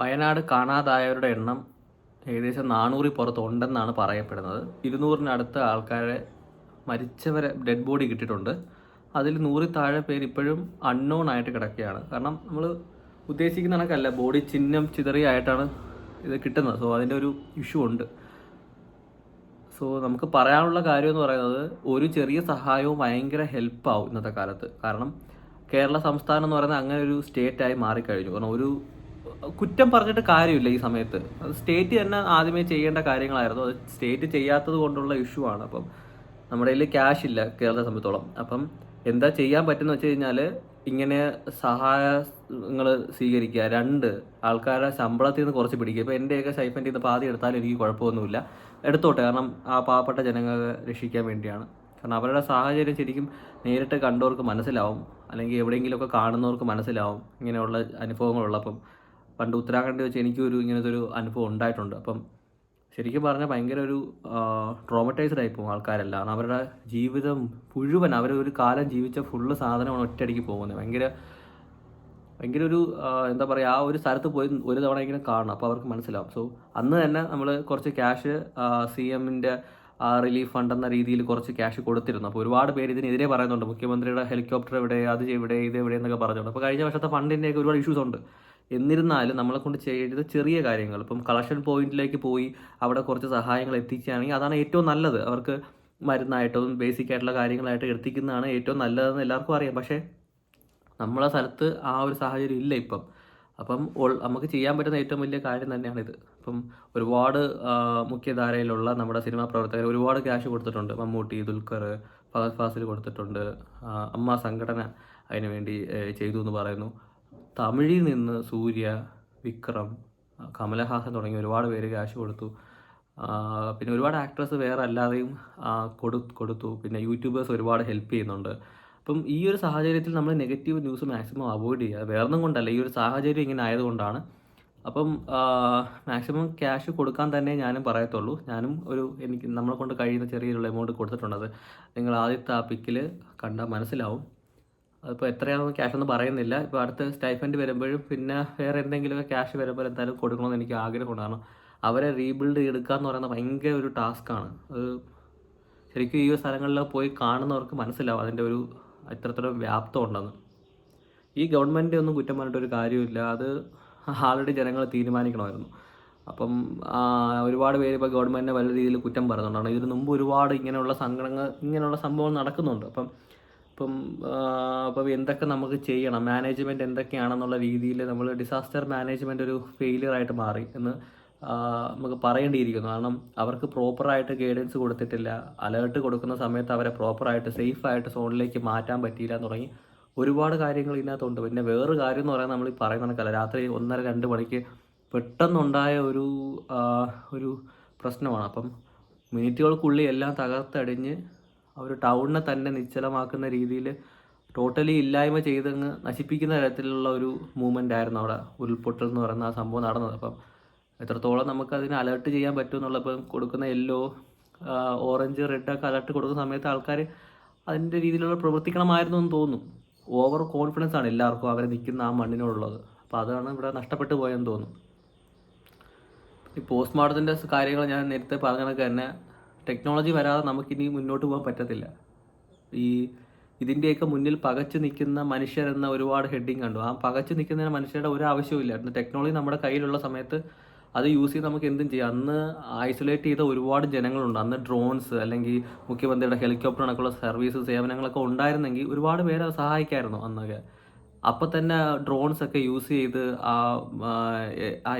വയനാട് കാണാതായവരുടെ എണ്ണം ഏകദേശം നാനൂറിൽ പുറത്ത് ഉണ്ടെന്നാണ് പറയപ്പെടുന്നത്. ഇരുന്നൂറിനടുത്ത് ആൾക്കാരെ മരിച്ചവരെ ഡെഡ് ബോഡി കിട്ടിയിട്ടുണ്ട്. അതിൽ നൂറിൽ താഴെ പേര് ഇപ്പോഴും അൺനോൺ ആയിട്ട് കിടക്കുകയാണ്. കാരണം നമ്മൾ ഉദ്ദേശിക്കുന്ന കണക്കല്ല ബോഡി ചിഹ്നം ചിതറിയായിട്ടാണ് ഇത് കിട്ടുന്നത്. സോ അതിന്റെ ഒരു ഇഷ്യൂ ഉണ്ട്. സോ നമുക്ക് പറയാനുള്ള കാര്യം എന്ന് പറയുന്നത് ഒരു ചെറിയ സഹായവും ഭയങ്കര ഹെൽപ്പാവും ഇന്നത്തെ കാലത്ത്. കാരണം കേരള സംസ്ഥാനം എന്ന് പറയുന്നത് അങ്ങനെ ഒരു സ്റ്റേറ്റായി മാറിക്കഴിഞ്ഞു. കാരണം ഒരു കുറ്റം പറഞ്ഞിട്ട് കാര്യമില്ല ഈ സമയത്ത്. അത് സ്റ്റേറ്റ് തന്നെ ആദ്യമേ ചെയ്യേണ്ട കാര്യങ്ങളായിരുന്നു. അത് സ്റ്റേറ്റ് ചെയ്യാത്തത് കൊണ്ടുള്ള ഇഷ്യൂ ആണ്. അപ്പം നമ്മുടെ കയ്യിൽ ക്യാഷ് ഇല്ല കേരളത്തെ സംബന്ധിച്ചോളം. അപ്പം എന്താ ചെയ്യാൻ പറ്റുന്ന വെച്ച് കഴിഞ്ഞാൽ ഇങ്ങനെ സഹായങ്ങൾ സ്വീകരിക്കുക. രണ്ട് ആൾക്കാരുടെ ശമ്പളത്തിൽ നിന്ന് കുറച്ച് പിടിക്കുക. ഇപ്പോൾ എന്റെയൊക്കെ സ്റ്റൈഫന്റിൽ നിന്ന് പാതി എടുത്താലും എനിക്ക് കുഴപ്പമൊന്നുമില്ല. എടുത്തോട്ടെ. കാരണം ആ പാവപ്പെട്ട ജനങ്ങളെ രക്ഷിക്കാൻ വേണ്ടിയാണ്. കാരണം അവരുടെ സാഹചര്യം ശരിക്കും നേരിട്ട് കണ്ടവർക്ക് മനസ്സിലാവും. അല്ലെങ്കിൽ എവിടെയെങ്കിലുമൊക്കെ കാണുന്നവർക്ക് മനസ്സിലാവും. ഇങ്ങനെയുള്ള അനുഭവങ്ങളുള്ളപ്പം. പണ്ട് ഉത്തരാഖണ്ഡ് വെച്ച് എനിക്കൊരു ഇങ്ങനത്തെ ഒരു അനുഭവം ഉണ്ടായിട്ടുണ്ട്. അപ്പം ശരിക്കും പറഞ്ഞാൽ ഭയങ്കര ഒരു ട്രോമറ്റൈസ്ഡ് ആയി പോകും ആൾക്കാരെല്ലാം. അവരുടെ ജീവിതം മുഴുവൻ അവർ ഒരു കാലം ജീവിച്ച ഫുള്ള് സാധനമാണ് ഒറ്റയടിക്ക് പോകുന്നത്. ഭയങ്കര ഭയങ്കര ഒരു എന്താ പറയുക ആ ഒരു സ്ഥലത്ത് പോയി ഒരു തവണ ഇങ്ങനെ കാണണം. അപ്പോൾ അവർക്ക് മനസ്സിലാവും. സോ അന്ന് തന്നെ നമ്മൾ കുറച്ച് ക്യാഷ് സി എമ്മിന്റെ റിലീഫ് ഫണ്ട് എന്ന രീതിയിൽ കുറച്ച് ക്യാഷ് കൊടുത്തിരുന്നു. അപ്പോൾ ഒരുപാട് പേര് ഇതിനെതിരെ പറയുന്നുണ്ട്. മുഖ്യമന്ത്രിയുടെ ഹെലികോപ്റ്റർ എവിടെ അത് എവിടെ ഇത് എവിടെ എന്നൊക്കെ പറഞ്ഞുകൊണ്ട്. അപ്പോൾ കഴിഞ്ഞ വർഷത്തെ ഫണ്ടിന്റെയൊക്കെ ഒരുപാട് ഇഷ്യൂസ് ഉണ്ട്. എന്നിരുന്നാലും നമ്മളെ കൊണ്ട് ചെയ്യേണ്ടത് ചെറിയ കാര്യങ്ങൾ. ഇപ്പം കളക്ഷൻ പോയിന്റിലേക്ക് പോയി അവിടെ കുറച്ച് സഹായങ്ങൾ എത്തിക്കുകയാണെങ്കിൽ അതാണ് ഏറ്റവും നല്ലത്. അവർക്ക് മരുന്നായിട്ടും ബേസിക് ആയിട്ടുള്ള കാര്യങ്ങളായിട്ട് എത്തിക്കുന്നതാണ് ഏറ്റവും നല്ലതെന്ന് എല്ലാവർക്കും അറിയാം. പക്ഷേ നമ്മളെ സ്ഥലത്ത് ആ ഒരു സാഹചര്യം ഇല്ല ഇപ്പം. അപ്പം നമുക്ക് ചെയ്യാൻ പറ്റുന്ന ഏറ്റവും വലിയ കാര്യം തന്നെയാണിത് അപ്പം ഒരുപാട് മുഖ്യധാരയിലുള്ള നമ്മുടെ സിനിമാ പ്രവർത്തകർ ഒരുപാട് ക്യാഷ് കൊടുത്തിട്ടുണ്ട്. മമ്മൂട്ടി ദുൽഖർ ഫഹദ് ഫാസിൽ കൊടുത്തിട്ടുണ്ട്. അമ്മ സംഘടന അതിനുവേണ്ടി ചെയ്തു എന്ന് പറയുന്നു. തമിഴിൽ നിന്ന് സൂര്യ വിക്രം കമലഹാസൻ തുടങ്ങി ഒരുപാട് പേര് ക്യാഷ് കൊടുത്തു. പിന്നെ ഒരുപാട് ആക്ട്രസ് വേറെ അല്ലാതെയും കൊടു കൊടുത്തു. പിന്നെ യൂട്യൂബേഴ്സ് ഒരുപാട് ഹെൽപ്പ് ചെയ്യുന്നുണ്ട്. അപ്പം ഈ ഒരു സാഹചര്യത്തിൽ നമ്മൾ നെഗറ്റീവ് ന്യൂസ് മാക്സിമം അവോയ്ഡ് ചെയ്യുക. വേറൊന്നും കൊണ്ടല്ല. ഈ ഒരു സാഹചര്യം ഇങ്ങനെ ആയതുകൊണ്ടാണ്. അപ്പം മാക്സിമം ക്യാഷ് കൊടുക്കാൻ തന്നെ ഞാനും പറയത്തുള്ളൂ. ഞാനും ഒരു എനിക്ക് നമ്മളെ കൊണ്ട് കഴിയുന്ന ചെറിയൊരു എമൗണ്ട് കൊടുത്തിട്ടുണ്ടത്. നിങ്ങൾ ആദ്യത്തെ ആ പിക്കിൽ കണ്ടാൽ മനസ്സിലാവും. അതിപ്പോൾ എത്രയാണെന്ന് ക്യാഷ് ഒന്നും പറയുന്നില്ല. ഇപ്പോൾ അടുത്ത സ്റ്റൈഫൻഡ് വരുമ്പോഴും പിന്നെ വേറെ എന്തെങ്കിലുമൊക്കെ ക്യാഷ് വരുമ്പോൾ എന്തായാലും കൊടുക്കണമെന്ന് എനിക്ക് ആഗ്രഹമുണ്ട്. കാരണം അവരെ റീബിൽഡ് എടുക്കുക എന്ന് പറയുന്നത് ഭയങ്കര ഒരു ടാസ്ക്കാണ് അത് ശരിക്കും ഈ സ്ഥലങ്ങളിൽ പോയി കാണുന്നവർക്ക് മനസ്സിലാവും അതിന്റെ ഒരു എത്രത്തോളം വ്യാപ്തം ഉണ്ടെന്ന്. ഈ ഗവൺമെന്റ് ഒന്നും കുറ്റം പറഞ്ഞിട്ട് ഒരു കാര്യമില്ല അത് ആൾറെഡി ജനങ്ങൾ തീരുമാനിക്കണമായിരുന്നു. അപ്പം ഒരുപാട് പേര് ഇപ്പോൾ ഗവൺമെന്റിനെ വലിയ രീതിയിൽ കുറ്റം പറയുന്നുണ്ടാണ് ഇതിന് മുമ്പ് ഒരുപാട് ഇങ്ങനെയുള്ള സങ്കടങ്ങൾ ഇങ്ങനെയുള്ള സംഭവം നടക്കുന്നുണ്ട്. അപ്പം ഇപ്പം അപ്പം എന്തൊക്കെ നമുക്ക് ചെയ്യണം? മാനേജ്മെന്റ് എന്തൊക്കെയാണെന്നുള്ള രീതിയിൽ നമ്മൾ ഡിസാസ്റ്റർ മാനേജ്മെന്റ് ഒരു ഫെയിലിയർ ആയിട്ട് മാറി എന്ന് നമുക്ക് പറയേണ്ടിയിരിക്കുന്നു. കാരണം അവർക്ക് പ്രോപ്പറായിട്ട് ഗൈഡൻസ് കൊടുത്തിട്ടില്ല. അലേർട്ട് കൊടുക്കുന്ന സമയത്ത് അവരെ പ്രോപ്പറായിട്ട് സേഫായിട്ട് സോണിലേക്ക് മാറ്റാൻ പറ്റിയില്ല എന്ന് തുടങ്ങി. ഒരുപാട് കാര്യങ്ങൾ ഇതിനകത്തുണ്ട്. പിന്നെ വേറൊരു കാര്യം എന്ന് പറയാൻ നമ്മൾ ഈ പറയുന്ന കണക്കല്ല. രാത്രി ഒന്നര രണ്ട് മണിക്ക് പെട്ടെന്നുണ്ടായ ഒരു ഒരു പ്രശ്നമാണ്. അപ്പം മിനിറ്റുകൾക്കുള്ളിൽ എല്ലാം തകർത്തടിഞ്ഞ് അവർ ടൗണിനെ തന്നെ നിശ്ചലമാക്കുന്ന രീതിയിൽ ടോട്ടലി ഇല്ലായ്മ ചെയ്തങ്ങ് നശിപ്പിക്കുന്ന തരത്തിലുള്ള ഒരു മൂവ്മെന്റ് ആയിരുന്നു അവിടെ ഉരുൾപൊട്ടൽ എന്ന് പറയുന്ന ആ സംഭവം നടന്നത്. അപ്പം എത്രത്തോളം അതിനെ അലേർട്ട് ചെയ്യാൻ പറ്റും എന്നുള്ളപ്പം കൊടുക്കുന്ന യെല്ലോ ഓറഞ്ച് റെഡ് ഒക്കെ അലർട്ട് കൊടുക്കുന്ന സമയത്ത് ആൾക്കാർ അതിന്റെ രീതിയിലുള്ള പ്രവർത്തിക്കണമായിരുന്നു എന്ന് തോന്നുന്നു ഓവർ കോൺഫിഡൻസ് ആണ് എല്ലാവർക്കും അവരെ നിൽക്കുന്ന ആ മണ്ണിനോടുള്ളത്. അപ്പോൾ അതാണ് ഇവിടെ നഷ്ടപ്പെട്ടു പോയെന്ന് തോന്നുന്നു ഈ പോസ്റ്റ്മോർട്ടത്തിന്റെ കാര്യങ്ങൾ ഞാൻ നേരത്തെ പറഞ്ഞ കണക്ക് തന്നെ ടെക്നോളജി വരാതെ നമുക്കിനി മുന്നോട്ട് പോകാൻ പറ്റത്തില്ല. ഈ ഇതിന്റെയൊക്കെ മുന്നിൽ പകച്ചു നിൽക്കുന്ന മനുഷ്യരെന്ന ഒരുപാട് ഹെഡിങ് കണ്ടു. ആ പകച്ചു നിൽക്കുന്നതിന് മനുഷ്യരുടെ ഒരു ആവശ്യവും ടെക്നോളജി നമ്മുടെ കയ്യിലുള്ള സമയത്ത് അത് യൂസ് ചെയ്ത് നമുക്ക് എന്തും ചെയ്യാം. അന്ന് ഐസൊലേറ്റ് ചെയ്ത ഒരുപാട് ജനങ്ങളുണ്ട്. അന്ന് ഡ്രോൺസ് അല്ലെങ്കിൽ മുഖ്യമന്ത്രിയുടെ ഹെലികോപ്റ്റർ കണക്കുള്ള സർവീസ് സേവനങ്ങളൊക്കെ ഉണ്ടായിരുന്നെങ്കിൽ ഒരുപാട് പേരെ സഹായിക്കായിരുന്നു അന്നൊക്കെ. അപ്പം തന്നെ ഡ്രോൺസ് ഒക്കെ യൂസ് ചെയ്ത് ആ ആ,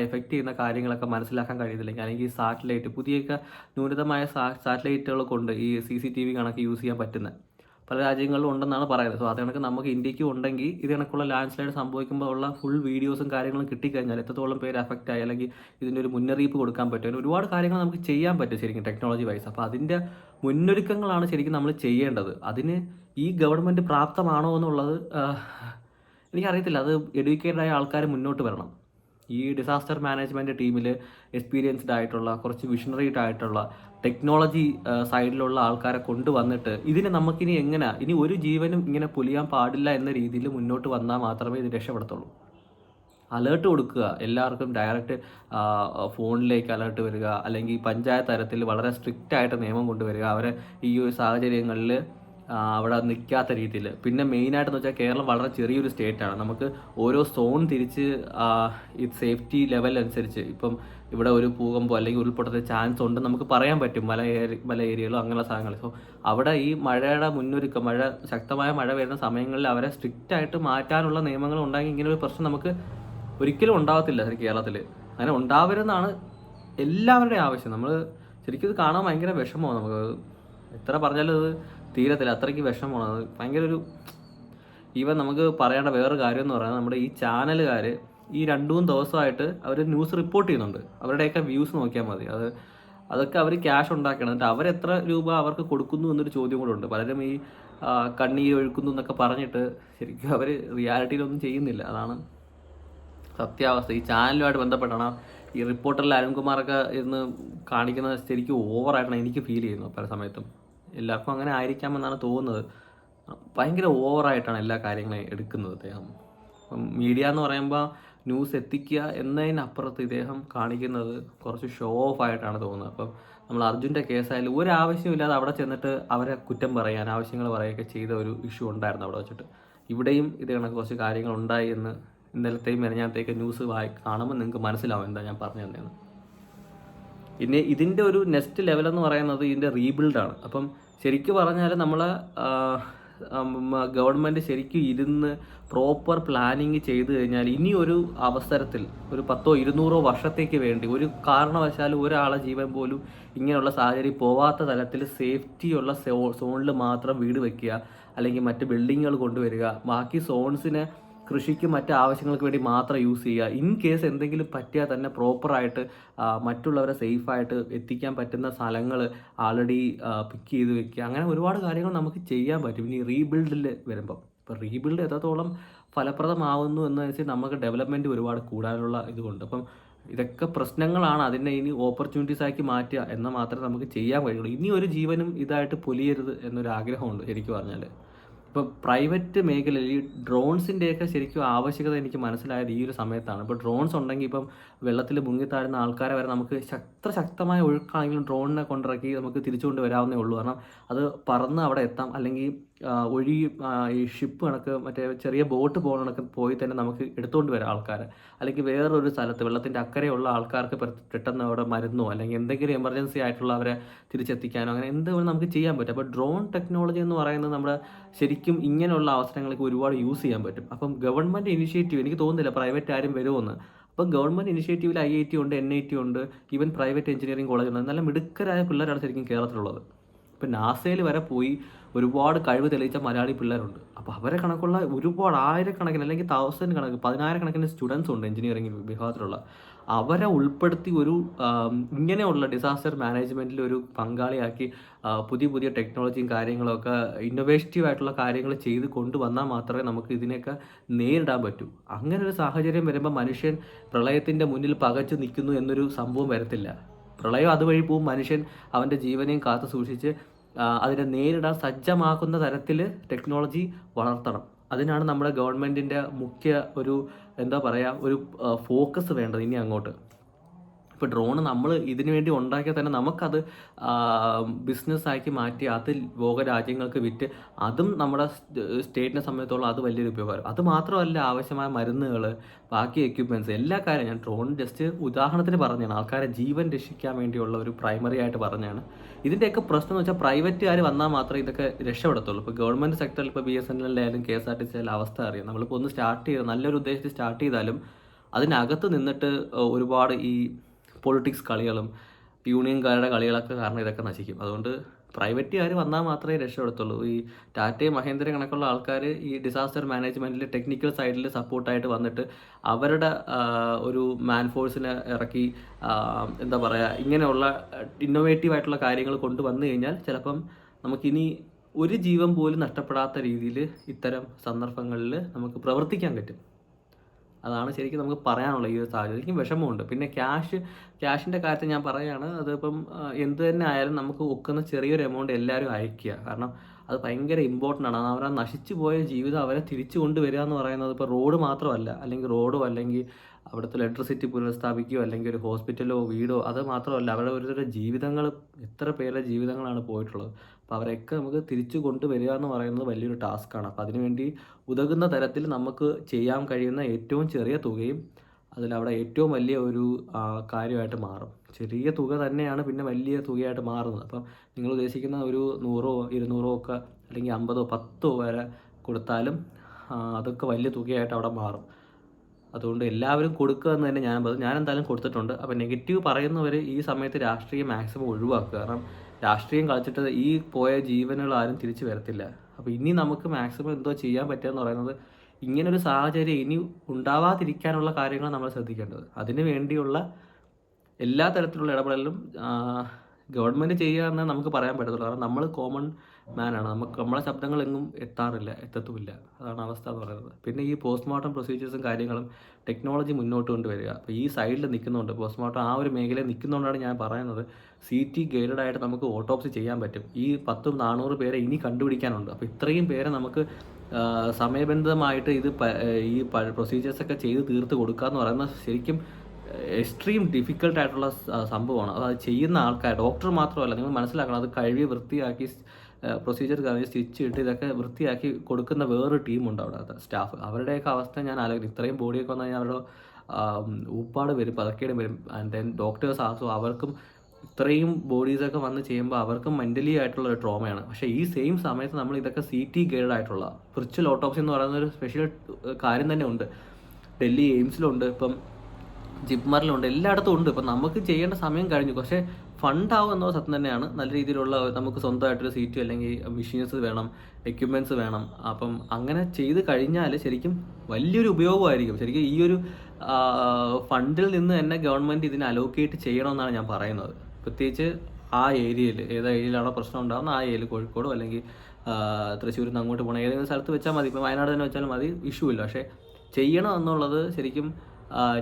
എഫക്റ്റ് ചെയ്യുന്ന കാര്യങ്ങളൊക്കെ മനസ്സിലാക്കാൻ കഴിയുന്നില്ലെങ്കിൽ അല്ലെങ്കിൽ സാറ്റലൈറ്റ് പുതിയൊക്കെ ന്യൂനതമായ സാറ്റലൈറ്റുകൾ കൊണ്ട് ഈ സി സി ടി വി കണക്ക് യൂസ് ചെയ്യാൻ പറ്റുന്ന. പല രാജ്യങ്ങളിലും ഉണ്ടെന്നാണ് പറയുന്നത്. സോ അത് കണക്ക് നമുക്ക് ഇന്ത്യക്കും ഉണ്ടെങ്കിൽ ഇത് കണക്കുള്ള ലാൻഡ് സ്ലൈഡ് സംഭവിക്കുമ്പോൾ ഉള്ള ഫുൾ വീഡിയോസും കാര്യങ്ങളും കിട്ടിക്കഴിഞ്ഞാൽ എത്രത്തോളം പേര് എഫക്റ്റ് ആയി അല്ലെങ്കിൽ ഇതിന്റെ ഒരു മുന്നറിയിപ്പ് കൊടുക്കാൻ പറ്റും. ഒരുപാട് കാര്യങ്ങൾ നമുക്ക് ചെയ്യാൻ പറ്റും ശരിക്കും ടെക്നോളജി വൈസ് അപ്പോൾ അതിന്റെ മുന്നൊരുക്കങ്ങളാണ് ശരിക്കും നമ്മൾ ചെയ്യേണ്ടത്. അതിന് ഈ ഗവൺമെന്റ് പ്രാപ്തമാണോ എന്നുള്ളത് എനിക്കറിയത്തില്ല അത് എഡ്യൂക്കേറ്റഡ് ആയ ആൾക്കാർ മുന്നോട്ട് വരണം. ഈ ഡിസാസ്റ്റർ മാനേജ്മെന്റ് ടീമിൽ എക്സ്പീരിയൻസ്ഡ് ആയിട്ടുള്ള കുറച്ച് വിഷണറീഡ് ആയിട്ടുള്ള ടെക്നോളജി സൈഡിലുള്ള ആൾക്കാരെ കൊണ്ടുവന്നിട്ട് ഇതിനെ നമുക്കിനി എങ്ങനെ ഇനി ഒരു ജീവനും ഇങ്ങനെ പൊലിയാൻ പാടില്ല എന്ന രീതിയിൽ മുന്നോട്ട് വന്നാൽ മാത്രമേ ഇത് രക്ഷപ്പെടത്തുള്ളൂ. അലേർട്ട് കൊടുക്കുക എല്ലാവർക്കും ഡയറക്റ്റ് ഫോണിലേക്ക് അലേർട്ട് വരിക അല്ലെങ്കിൽ പഞ്ചായത്ത് തലത്തിൽ വളരെ സ്ട്രിക്റ്റ് ആയിട്ട് നിയമം കൊണ്ടുവരിക. അവരെ ഈ ഒരു സാഹചര്യങ്ങളിൽ അവിടെ നിൽക്കാത്ത രീതിയിൽ. പിന്നെ മെയിനായിട്ടെന്ന് വെച്ചാൽ കേരളം വളരെ ചെറിയൊരു സ്റ്റേറ്റ് ആണ്. നമുക്ക് ഓരോ സോൺ തിരിച്ച് ഈ സേഫ്റ്റി ലെവൽ അനുസരിച്ച് ഇപ്പം ഇവിടെ ഒരു ഭൂകമ്പോ അല്ലെങ്കിൽ ഉരുൾപൊട്ടത്തിൽ ചാൻസ് ഉണ്ടെന്ന് നമുക്ക് പറയാൻ പറ്റും. മല മല ഏരിയകളോ അങ്ങനെയുള്ള സ്ഥലങ്ങൾ സോ അവിടെ ഈ മഴയുടെ മുന്നൊരുക്കം മഴ ശക്തമായ മഴ വരുന്ന സമയങ്ങളിൽ അവരെ സ്ട്രിക്റ്റ് ആയിട്ട് മാറ്റാനുള്ള നിയമങ്ങൾ ഉണ്ടാക്കി ഇങ്ങനെ ഒരു പ്രശ്നം നമുക്ക് ഒരിക്കലും ഉണ്ടാകത്തില്ല കേരളത്തിൽ. അങ്ങനെ ഉണ്ടാവരുന്നാണ് എല്ലാവരുടെയും ആവശ്യം. നമ്മൾ ശരിക്കും ഇത് കാണാൻ ഭയങ്കര വിഷമമാണ് നമുക്ക്. എത്ര പറഞ്ഞാലും അത് തീരത്തില്ല. അത്രയ്ക്ക് വിഷമമാണ്. അത് ഭയങ്കര ഒരു ഈവൻ നമുക്ക് പറയേണ്ട വേറൊരു കാര്യം എന്ന് പറയുന്നത് നമ്മുടെ ഈ ചാനലുകാർ ഈ രണ്ടു മൂന്ന് ദിവസമായിട്ട് അവർ ന്യൂസ് റിപ്പോർട്ട് ചെയ്യുന്നുണ്ട്. അവരുടെയൊക്കെ വ്യൂസ് നോക്കിയാൽ മതി. അത് അതൊക്കെ അവർ ക്യാഷ് ഉണ്ടാക്കണം. എന്നിട്ട് അവരെത്ര രൂപ അവർക്ക് കൊടുക്കുന്നു എന്നൊരു ചോദ്യം കൂടെ ഉണ്ട്. പലരും ഈ കണ്ണി ഒഴുക്കുന്നു എന്നൊക്കെ പറഞ്ഞിട്ട് ശരിക്കും അവർ റിയാലിറ്റിയിലൊന്നും ചെയ്യുന്നില്ല. അതാണ് സത്യാവസ്ഥ. ഈ ചാനലുമായിട്ട് ബന്ധപ്പെട്ടാണ് ഈ റിപ്പോർട്ടറിൽ അരുൺകുമാറൊക്കെ ഇരുന്ന് കാണിക്കുന്നത് ശരിക്കും ഓവറായിട്ടാണ് എനിക്ക് ഫീൽ ചെയ്യുന്നത് പല സമയത്തും. എല്ലാവർക്കും അങ്ങനെ ആയിരിക്കാമെന്നാണ് തോന്നുന്നത്. ഭയങ്കര ഓവറായിട്ടാണ് എല്ലാ കാര്യങ്ങളും എടുക്കുന്നത് അദ്ദേഹം അപ്പം മീഡിയ എന്ന് പറയുമ്പോൾ ന്യൂസ് എത്തിക്കുക എന്നതിനപ്പുറത്ത് ഇദ്ദേഹം കാണിക്കുന്നത് കുറച്ച് ഷോ ഓഫ് ആയിട്ടാണ് തോന്നുന്നത്. അപ്പം നമ്മൾ അർജുന്റെ കേസായാലും ഒരു ആവശ്യമില്ലാതെ അവിടെ ചെന്നിട്ട് അവരെ കുറ്റം പറയാൻ ആവശ്യങ്ങൾ പറയുകയൊക്കെ ചെയ്ത ഒരു ഇഷ്യൂ ഉണ്ടായിരുന്നു അവിടെ വെച്ചിട്ട്. ഇവിടെയും ഇത് കണക്ക് കുറച്ച് കാര്യങ്ങൾ ഉണ്ടായി എന്ന് ഇന്നലത്തെയും മെനഞ്ഞാത്തേക്ക് ന്യൂസ് വായി കാണുമ്പോൾ നിങ്ങൾക്ക് മനസ്സിലാവും എന്താ ഞാൻ പറഞ്ഞു തന്നെയാണ് പിന്നെ ഇതിന്റെ ഒരു നെക്സ്റ്റ് ലെവൽ എന്ന് പറയുന്നത് ഇതിന്റെ റീബിൽഡാണ് അപ്പം ശരിക്കും പറഞ്ഞാൽ നമ്മൾ ഗവൺമെന്റ് ശരിക്കും ഇരുന്ന് പ്രോപ്പർ പ്ലാനിങ് ചെയ്തു കഴിഞ്ഞാൽ ഇനി ഒരു അവസരത്തിൽ ഒരു പത്തോ ഇരുന്നൂറോ വർഷത്തേക്ക് വേണ്ടി ഒരു കാരണവശാലും ഒരാളെ ജീവൻ പോലും ഇങ്ങനെയുള്ള സാഹചര്യം പോവാത്ത തലത്തിൽ സേഫ്റ്റിയുള്ള സോണിൽ മാത്രം വീട് വെക്കുക അല്ലെങ്കിൽ മറ്റ് ബിൽഡിങ്ങുകൾ കൊണ്ടുവരിക ബാക്കി സോൺസിനെ കൃഷിക്ക് മറ്റ് ആവശ്യങ്ങൾക്ക് വേണ്ടി മാത്രം യൂസ് ചെയ്യുക. ഇൻ കേസ് എന്തെങ്കിലും പറ്റിയാൽ തന്നെ പ്രോപ്പറായിട്ട് മറ്റുള്ളവരെ സേഫായിട്ട് എത്തിക്കാൻ പറ്റുന്ന സ്ഥലങ്ങൾ ആൾറെഡി പിക്ക് ചെയ്ത് വെക്കുക. അങ്ങനെ ഒരുപാട് കാര്യങ്ങൾ നമുക്ക് ചെയ്യാൻ പറ്റും. ഇനി റീബിൽഡിൽ വരുമ്പം. ഇപ്പോൾ റീബിൽഡ് എത്രത്തോളം ഫലപ്രദമാവുന്നു എന്ന് വെച്ചാൽ നമുക്ക് ഡെവലപ്മെന്റ് ഒരുപാട് കൂടാനുള്ള ഇതുകൊണ്ട് അപ്പം ഇതൊക്കെ പ്രശ്നങ്ങളാണ്. അതിനെ ഇനി ഓപ്പർച്യൂണിറ്റീസ് ആക്കി മാറ്റുക എന്നാൽ മാത്രമേ നമുക്ക് ചെയ്യാൻ കഴിയുള്ളൂ. ഇനി ഒരു ജീവനും ഇതായിട്ട് പൊലിയരുത് എന്നൊരു ആഗ്രഹമുണ്ട് ശരിക്കും പറഞ്ഞാൽ ഇപ്പോൾ പ്രൈവറ്റ് മേഖലയിൽ ഈ ഡ്രോൺസിന്റെയൊക്കെ ശരിക്കും ആവശ്യകത എനിക്ക് മനസ്സിലായത് ഈ ഒരു സമയത്താണ്. ഇപ്പോൾ ഡ്രോൺസ് ഉണ്ടെങ്കിൽ ഇപ്പം വെള്ളത്തിൽ മുങ്ങിത്താഴുന്ന ആൾക്കാരെ വരെ നമുക്ക് ശക്ത ശക്തമായ ഒഴുക്കാണെങ്കിലും ഡ്രോണിനെ കൊണ്ടിറക്കി നമുക്ക് തിരിച്ചുകൊണ്ട് വരാവുന്നേ ഉള്ളൂ. കാരണം അത് പറന്ന് അവിടെ എത്താം അല്ലെങ്കിൽ ഒഴി ഈ ഷിപ്പ് കണക്ക് മറ്റേ ചെറിയ ബോട്ട് പോകുന്ന കണക്ക് പോയി തന്നെ നമുക്ക് എടുത്തുകൊണ്ട് വരാം ആൾക്കാർ അല്ലെങ്കിൽ വേറൊരു സ്ഥലത്ത് വെള്ളത്തിന്റെ അക്കരെയുള്ള ആൾക്കാർക്ക് പെട്ടെന്ന് അവിടെ മരുന്നോ അല്ലെങ്കിൽ എന്തെങ്കിലും എമർജൻസി ആയിട്ടുള്ള അവരെ തിരിച്ചെത്തിക്കാനോ അങ്ങനെ എന്ത് വേണം നമുക്ക് ചെയ്യാൻ പറ്റും. അപ്പോൾ ഡ്രോൺ ടെക്നോളജി എന്ന് പറയുന്നത് നമ്മുടെ ശരിക്കും ഇങ്ങനെയുള്ള അവസരങ്ങൾക്ക് ഒരുപാട് യൂസ് ചെയ്യാൻ പറ്റും. അപ്പം ഗവൺമെന്റ് ഇനിഷ്യേറ്റീവ് എനിക്ക് തോന്നുന്നില്ല പ്രൈവറ്റ് ആരും വരുമെന്ന് അപ്പോൾ ഗവൺമെന്റ് ഇനിഷ്യേറ്റീവിൽ ഐ ഐ ടി ഉണ്ട് എൻ ഐ ടി ഉണ്ട് ഈവൻ പ്രൈവറ്റ് എഞ്ചിനീയറിംഗ് കോളേജ് ഉണ്ട്. നല്ല മിടുക്കരായ പിള്ളേരാണ് ശരിക്കും കേരളത്തിലുള്ളത്. ഇപ്പം നാസയിൽ വരെ പോയി ഒരുപാട് കഴിവ് തെളിയിച്ച മലയാളി പിള്ളേരുണ്ട്. അപ്പോൾ അവരെ കണക്കുള്ള ഒരുപാട് ആയിരക്കണക്കിന് അല്ലെങ്കിൽ തൗസൻഡ് കണക്ക് പതിനായിരക്കണക്കിന് സ്റ്റുഡൻസ് ഉണ്ട് എഞ്ചിനീയറിംഗ് വിഭാഗത്തിലുള്ള. അവരെ ഉൾപ്പെടുത്തി ഒരു ഇങ്ങനെയുള്ള ഡിസാസ്റ്റർ മാനേജ്മെന്റിൽ ഒരു പങ്കാളിയാക്കി പുതിയ പുതിയ ടെക്നോളജിയും കാര്യങ്ങളൊക്കെ ഇന്നോവേറ്റീവ് ആയിട്ടുള്ള കാര്യങ്ങൾ ചെയ്ത് കൊണ്ടുവന്നാൽ മാത്രമേ നമുക്ക് ഇതിനെയൊക്കെ നേരിടാൻ പറ്റൂ. അങ്ങനെ ഒരു സാഹചര്യം വരുമ്പോൾ മനുഷ്യൻ പ്രളയത്തിന്റെ മുന്നിൽ പകച്ചു നിൽക്കുന്നു എന്നൊരു സംഭവം വരത്തില്ല. പ്രളയം അതുവഴി പോവും മനുഷ്യൻ അവന്റെ ജീവനെയും കാത്തു സൂക്ഷിച്ച് അതിനെ നേരിടാൻ സജ്ജമാക്കുന്ന തരത്തിൽ ടെക്നോളജി വളർത്തണം. അതിനാണ് നമ്മുടെ ഗവൺമെന്റിന്റെ മുഖ്യ ഒരു എന്താ പറയുക ഒരു ഫോക്കസ് വേണ്ടത് ഇനി അങ്ങോട്ട്. ഇപ്പോൾ ഡ്രോണ് നമ്മൾ ഇതിനു വേണ്ടി ഉണ്ടാക്കിയാൽ തന്നെ നമുക്കത് ബിസിനസ്സാക്കി മാറ്റി അത് ലോക രാജ്യങ്ങൾക്ക് വിറ്റ് അതും നമ്മുടെ സ്റ്റേറ്റിനെ സംബന്ധിച്ചോളം അത് വലിയൊരു ഉപകാരം. അത് മാത്രമല്ല ആവശ്യമായ മരുന്നുകൾ ബാക്കി എക്യുപ്മെന്റ്സ് എല്ലാ കാര്യം ഞാൻ ഡ്രോൺ ജസ്റ്റ് ഉദാഹരണത്തിന് പറഞ്ഞാണ് ആൾക്കാരെ ജീവൻ രക്ഷിക്കാൻ വേണ്ടിയുള്ള ഒരു പ്രൈമറി ആയിട്ട് പറഞ്ഞാണ്. ഇതിന്റെയൊക്കെ പ്രശ്നം എന്ന് വെച്ചാൽ പ്രൈവറ്റുകാർ വന്നാൽ മാത്രമേ ഇതൊക്കെ രക്ഷപ്പെടത്തുള്ളൂ. ഇപ്പോൾ ഗവൺമെന്റ് സെക്ടറിൽ ഇപ്പോൾ B S N എല്ലായാലും K S R T C ആയാലും അവസ്ഥ അറിയാം. നമ്മളിപ്പോൾ ഒന്ന് സ്റ്റാർട്ട് ചെയ്ത് നല്ലൊരു ഉദ്ദേശത്തിൽ സ്റ്റാർട്ട് ചെയ്താലും അതിനകത്ത് നിന്നിട്ട് ഒരുപാട് ഈ പൊളിറ്റിക്സ് കളികളും യൂണിയൻകാരുടെ കളികളൊക്കെ കാരണം ഇതൊക്കെ നശിക്കും. അതുകൊണ്ട് പ്രൈവറ്റുകാർ വന്നാൽ മാത്രമേ രക്ഷപ്പെടുത്തുള്ളൂ. ഈ ടാറ്റയും മഹേന്ദ്ര കണക്കുള്ള ആൾക്കാർ ഈ ഡിസാസ്റ്റർ മാനേജ്മെന്റിൽ ടെക്നിക്കൽ സൈഡിൽ സപ്പോർട്ടായിട്ട് വന്നിട്ട് അവരുടെ ഒരു മാൻഫോഴ്സിനെ ഇറക്കി എന്താ പറയുക ഇങ്ങനെയുള്ള ഇന്നോവേറ്റീവ് ആയിട്ടുള്ള കാര്യങ്ങൾ കൊണ്ടുവന്നു കഴിഞ്ഞാൽ ചിലപ്പം നമുക്കിനി ഒരു ജീവൻ പോലും നഷ്ടപ്പെടാത്ത രീതിയിൽ ഇത്തരം സന്ദർഭങ്ങളിൽ നമുക്ക് പ്രവർത്തിക്കാൻ പറ്റും. അതാണ് ശരിക്കും നമുക്ക് പറയാനുള്ള ഈ ഒരു സാഹചര്യം. എനിക്ക് വിഷമമുണ്ട്. പിന്നെ ക്യാഷ് ക്യാഷിന്റെ കാര്യത്തിൽ ഞാൻ പറയുകയാണ്. അതിപ്പം എന്ത് തന്നെ ആയാലും നമുക്ക് ഒക്കുന്ന ചെറിയൊരു എമൗണ്ട് എല്ലാവരും അയക്കുക കാരണം അത് ഭയങ്കര ഇമ്പോർട്ടന്റ് ആണ്. അവരെ നശിച്ചു പോയ ജീവിതം അവരെ തിരിച്ചു കൊണ്ടുവരിക എന്ന് പറയുന്നത് ഇപ്പോൾ റോഡ് മാത്രമല്ല. അല്ലെങ്കിൽ റോഡോ അല്ലെങ്കിൽ അവിടുത്തെ ഇലക്ട്രിസിറ്റി പുനഃസ്ഥാപിക്കുകയോ അല്ലെങ്കിൽ ഒരു ഹോസ്പിറ്റലോ വീടോ അത് മാത്രമല്ല. അവരുടെ ഒരു ജീവിതങ്ങൾ എത്ര പേരുടെ ജീവിതങ്ങളാണ് പോയിട്ടുള്ളത്. അപ്പോൾ അവരെയൊക്കെ നമുക്ക് തിരിച്ചു കൊണ്ടുവരിക എന്ന് പറയുന്നത് വലിയൊരു ടാസ്ക്കാണ് അപ്പോൾ അതിനുവേണ്ടി ഉതകുന്ന തരത്തിൽ നമുക്ക് ചെയ്യാൻ കഴിയുന്ന ഏറ്റവും ചെറിയ തുകയും അതിലവിടെ ഏറ്റവും വലിയ ഒരു കാര്യമായിട്ട് മാറും. ചെറിയ തുക തന്നെയാണ് പിന്നെ വലിയ തുകയായിട്ട് മാറുന്നത്. അപ്പം നിങ്ങൾ ഉദ്ദേശിക്കുന്ന ഒരു നൂറോ ഇരുന്നൂറോ ഒക്കെ അല്ലെങ്കിൽ അമ്പതോ പത്തോ വരെ കൊടുത്താലും അതൊക്കെ വലിയ തുകയായിട്ട് അവിടെ മാറും. അതുകൊണ്ട് എല്ലാവരും കൊടുക്കുക എന്ന് തന്നെ ഞാൻ ഞാൻ എന്തായാലും കൊടുത്തിട്ടുണ്ട്. അപ്പോൾ നെഗറ്റീവ് പറയുന്നവർ ഈ സമയത്ത് രാഷ്ട്രീയം മാക്സിമം ഒഴിവാക്കുക. കാരണം രാഷ്ട്രീയം കളിച്ചിട്ട് ഈ പോയ ജീവനുകൾ ആരും തിരിച്ചു വരത്തില്ല. അപ്പോൾ ഇനി നമുക്ക് മാക്സിമം എന്തോ ചെയ്യാൻ പറ്റുക പറയുന്നത് ഇങ്ങനൊരു സാഹചര്യം ഇനി ഉണ്ടാവാതിരിക്കാനുള്ള കാര്യങ്ങൾ നമ്മൾ ശ്രദ്ധിക്കേണ്ടത്. അതിന് വേണ്ടിയുള്ള എല്ലാ തരത്തിലുള്ള ഇടപെടലും ഗവൺമെന്റ് ചെയ്യുക എന്ന് നമുക്ക് പറയാൻ പറ്റത്തുള്ളൂ. കാരണം നമ്മൾ കോമൺ മാനാണ് നമുക്ക് നമ്മളെ ശബ്ദങ്ങൾ എങ്ങും എത്താറില്ല എത്തത്തുമില്ല. അതാണ് അവസ്ഥ എന്ന് പറയുന്നത്. പിന്നെ ഈ പോസ്റ്റ്മോർട്ടം പ്രൊസീജിയേഴ്സും കാര്യങ്ങളും ടെക്നോളജി മുന്നോട്ട് കൊണ്ടുവരിക. അപ്പോൾ ഈ സൈഡിൽ നിൽക്കുന്നുണ്ട് പോസ്റ്റ്മോർട്ടം ആ ഒരു മേഖലയിൽ നിൽക്കുന്നതുകൊണ്ടാണ് ഞാൻ പറയുന്നത് സി ടി ഗൈഡഡ് ആയിട്ട് നമുക്ക് ഓട്ടോപ്സി ചെയ്യാൻ പറ്റും. ഈ പത്തും നാനൂറ് പേരെ ഇനി കണ്ടുപിടിക്കാനുണ്ട്. അപ്പോൾ ഇത്രയും പേരെ നമുക്ക് സമയബന്ധിതമായിട്ട് ഇത് ഈ പ്രൊസീജിയേഴ്സൊക്കെ ചെയ്ത് തീർത്ത് കൊടുക്കുക എന്ന് പറയുന്നത് ശരിക്കും എക്സ്ട്രീം ഡിഫിക്കൽട്ട് ആയിട്ടുള്ള സംഭവമാണ്. അത് ചെയ്യുന്ന ആൾക്കാർ ഡോക്ടർ മാത്രമല്ല നിങ്ങൾ മനസ്സിലാക്കണം അത് കഴുകി വൃത്തിയാക്കി പ്രൊസീജിയർ കഴിഞ്ഞ് സ്റ്റിച്ച് ഇട്ട് ഇതൊക്കെ വൃത്തിയാക്കി കൊടുക്കുന്ന വേറൊരു ടീമുണ്ട് അവിടെ സ്റ്റാഫ് അവരുടെയൊക്കെ അവസ്ഥ ഞാൻ ആലോചിക്കും ഇത്രയും ബോഡിയൊക്കെ വന്നു കഴിഞ്ഞാൽ അവരുടെ ഊപ്പാട് വരും പതക്കേടും വരും. ആൻഡ് ദെൻ ഡോക്ടേഴ്സ് ആസോ അവർക്കും ഇത്രയും ബോഡീസൊക്കെ വന്ന് ചെയ്യുമ്പോൾ അവർക്കും മെന്റലി ആയിട്ടുള്ള ഒരു ട്രോമയാണ് പക്ഷേ ഈ സെയിം സമയത്ത് നമ്മൾ ഇതൊക്കെ സി ടി ഗൈഡ് ആയിട്ടുള്ള വിർച്വൽ ഓട്ടോപ്സി എന്ന് പറയുന്ന ഒരു സ്പെഷ്യൽ കാര്യം തന്നെ ഉണ്ട്. ഡൽഹി എയിംസിലുണ്ട് ഇപ്പം ജിപ്മറിലുണ്ട് എല്ലായിടത്തും ഉണ്ട്. ഇപ്പം നമുക്ക് ചെയ്യേണ്ട സമയം കഴിഞ്ഞു. പക്ഷേ ഫണ്ട് ആവും എന്നത് സത്യം തന്നെയാണ്. നല്ല രീതിയിലുള്ള നമുക്ക് സ്വന്തമായിട്ടൊരു സീറ്റ് അല്ലെങ്കിൽ മെഷീൻസ് വേണം എക്യുപ്മെന്റ്സ് വേണം. അപ്പം അങ്ങനെ ചെയ്ത് കഴിഞ്ഞാൽ ശരിക്കും വലിയൊരു ഉപയോഗമായിരിക്കും. ശരിക്കും ഈ ഒരു ഫണ്ടിൽ നിന്ന് തന്നെ ഗവൺമെന്റ് ഇതിനെ അലോക്കേറ്റ് ചെയ്യണമെന്നാണ് ഞാൻ പറയുന്നത്. പ്രത്യേകിച്ച് ആ ഏരിയയിൽ ഏത് ഏരിയയിലാണോ പ്രശ്നം ഉണ്ടാകുന്ന ആ ഏരിയയിൽ കോഴിക്കോടോ അല്ലെങ്കിൽ തൃശ്ശൂരിൽ നിന്ന് അങ്ങോട്ട് പോകണം ഏതെങ്കിലും സ്ഥലത്ത് വെച്ചാൽ മതി. ഇപ്പം വയനാട് തന്നെ വെച്ചാൽ മതി ഇഷ്യൂ ഇല്ല. പക്ഷേ ചെയ്യണം എന്നുള്ളത് ശരിക്കും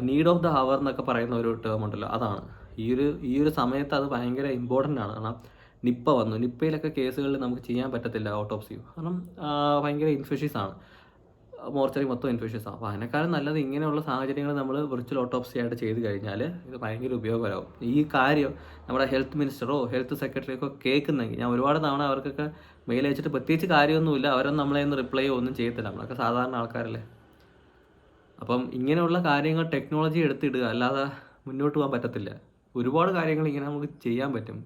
നീഡ് ഓഫ് ദ ഹവർ എന്നൊക്കെ പറയുന്ന ഒരു ടേം ഉണ്ടല്ലോ അതാണ്. ഈ ഒരു ഈ ഒരു സമയത്ത് അത് ഭയങ്കര ഇമ്പോർട്ടന്റ് ആണ്. കാരണം നിപ്പ വന്നു. നിപ്പയിലൊക്കെ കേസുകളിൽ നമുക്ക് ചെയ്യാൻ പറ്റത്തില്ല ഓട്ടോപ്സി കാരണം ഭയങ്കര ഇൻഫെഷ്യസ് ആണ്. മോർച്ചറി മൊത്തം ഇൻഫെഷ്യസ് ആണ്. അപ്പോൾ അതിനേക്കാളും നല്ലത് ഇങ്ങനെയുള്ള സാഹചര്യങ്ങൾ നമ്മൾ വിർച്വൽ ഓട്ടോപ്സി ആയിട്ട് ചെയ്ത് കഴിഞ്ഞാൽ ഇത് ഭയങ്കര ഉപയോഗകരമാവും. ഈ കാര്യം നമ്മുടെ ഹെൽത്ത് മിനിസ്റ്ററോ ഹെൽത്ത് സെക്രട്ടറിയൊക്കെ കേൾക്കുന്നെങ്കിൽ ഞാൻ ഒരുപാട് തവണ അവർക്കൊക്കെ മെയിൽ അയച്ചിട്ട് പ്രത്യേകിച്ച് കാര്യമൊന്നുമില്ല. അവരൊന്നും നമ്മളെ ഒന്ന് റിപ്ലൈ ഒന്നും ചെയ്യത്തില്ല. നമ്മളൊക്കെ സാധാരണ ആൾക്കാരല്ലേ. അപ്പം ഇങ്ങനെയുള്ള കാര്യങ്ങൾ ടെക്നോളജി എടുത്തിടുക അല്ലാതെ മുന്നോട്ട് പോകാൻ പറ്റത്തില്ല. ഒരുപാട് കാര്യങ്ങൾ ഇങ്ങനെ നമുക്ക് ചെയ്യാൻ പറ്റും.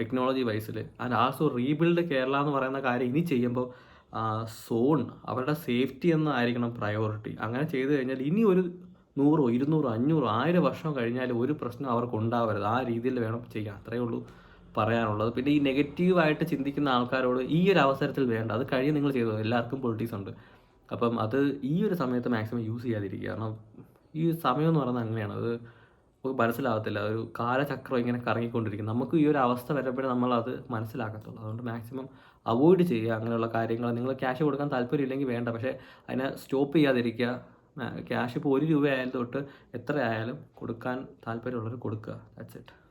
ടെക്നോളജി വൈസിൽ ആൻഡ് ആൾസോ റീബിൽഡ് കേരള എന്ന് പറയുന്ന കാര്യം ഇനി ചെയ്യുമ്പോൾ സോൺ അവരുടെ സേഫ്റ്റി എന്ന് ആയിരിക്കണം പ്രയോറിറ്റി അങ്ങനെ ചെയ്തു കഴിഞ്ഞാൽ ഇനി ഒരു നൂറോ ഇരുന്നൂറോ അഞ്ഞൂറോ ആയിരം വർഷം കഴിഞ്ഞാൽ ഒരു പ്രശ്നം അവർക്ക് ഉണ്ടാവരുത്. ആ രീതിയിൽ വേണം ചെയ്യാൻ. അത്രയേ ഉള്ളൂ പറയാനുള്ളത്. പിന്നെ ഈ നെഗറ്റീവായിട്ട് ചിന്തിക്കുന്ന ആൾക്കാരോട് ഈ ഒരു അവസരത്തിൽ വേണ്ട. അത് കഴിഞ്ഞ് നിങ്ങൾ ചെയ്തു? എല്ലാവർക്കും പൊളിറ്റീസ് ഉണ്ട്. അപ്പം അത് ഈ ഒരു സമയത്ത് മാക്സിമം യൂസ് ചെയ്യാതിരിക്കുക. കാരണം ഈ സമയം എന്ന് പറയുന്നത് അങ്ങനെയാണ്. അത് മനസ്സിലാകത്തില്ല. ഒരു കാലചക്രം ഇങ്ങനെ കറങ്ങിക്കൊണ്ടിരിക്കും നമുക്ക് ഈ ഒരു അവസ്ഥ വരുമ്പോഴേ നമ്മളത് മനസ്സിലാക്കത്തുള്ളൂ. അതുകൊണ്ട് മാക്സിമം അവോയ്ഡ് ചെയ്യുക അങ്ങനെയുള്ള കാര്യങ്ങൾ. നിങ്ങൾ ക്യാഷ് കൊടുക്കാൻ താല്പര്യമില്ലെങ്കിൽ വേണ്ട. പക്ഷേ അതിനെ സ്റ്റോപ്പ് ചെയ്യാതിരിക്കുക. ക്യാഷ് ഇപ്പോൾ ഒരു രൂപ ആയാലും തൊട്ട് എത്ര ആയാലും കൊടുക്കാൻ താല്പര്യമുള്ളവർ കൊടുക്കുക. That's it